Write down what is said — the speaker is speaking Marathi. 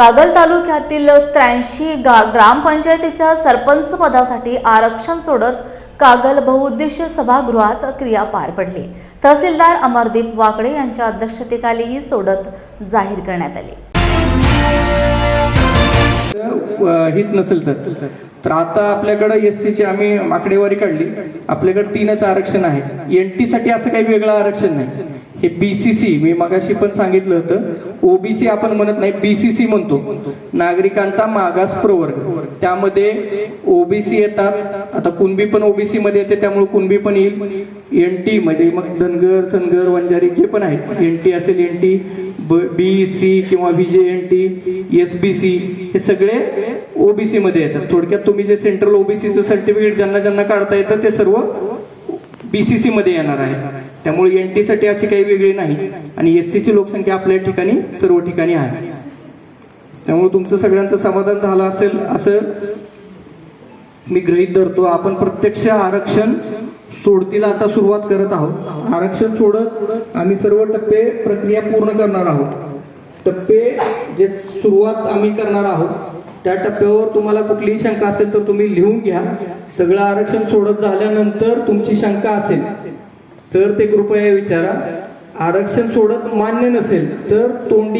कागल तालुक्यातील त्र्याऐंशी गा ग्रामपंचायतीच्या सरपंच पदासाठी आरक्षण सोडत कागल बहुउद्देशीय सभागृहात क्रिया पार पडली. तहसीलदार अमरदीप वाकडे यांच्या अध्यक्षतेखाली ही सोडत जाहीर करण्यात आली. हीच नसेल तर. तर आता आपल्याकडे एस ची आम्ही आकडेवारी काढली. आपल्याकडे तीनच आरक्षण आहे. एन टीसाठी असं काही वेगळं आरक्षण नाही. हे बीसीसी मी मगाशी पण सांगितलं होतं. ओबीसी आपण म्हणत नाही बीसीसी म्हणतो. नागरिकांचा मागास प्रवर्ग. त्यामध्ये ओबीसी येतात. आता कुणबी पण ओबीसी मध्ये येते त्यामुळे कुणबी पण येईल. एन टी म्हणजे मग धनगर सनगर वंजारी जे पण आहेत. एन टी असेल एन टी बी सी किंवा VJ N T S B C हे सगळे ओबीसी मध्ये येतात. थोडक्यात तुम्ही जे सेंट्रल ओबीसीचं सर्टिफिकेट ज्यांना ज्यांना काढता येतं ते सर्व बीसीसी मध्ये येणार आहे. त्यामुळे एन टी साठी अशी काही वेगळी नाही. आणि एस सीची लोकसंख्या आपल्या ठिकाणी सर्व ठिकाणी आहे. त्यामुळे तुमचं सगळ्यांचं समाधान झालं असेल असं मी गृहीत धरतो. आपण प्रत्यक्ष आरक्षण सोडतीला आता सुरुवात करत आहोत. आरक्षण सोडत आम्ही सर्व टप्पे प्रक्रिया पूर्ण करणार आहोत. टप्पे जे सुरुवात आम्ही करणार आहोत त्या टप्प्यावर तुम्हाला कुठलीही शंका असेल तर तुम्ही लिहून घ्या. सगळं आरक्षण सोडत झाल्यानंतर तुमची शंका असेल तर ते कृपया विचारा. आरक्षण सोडत मान्य नसेल तर तोंडी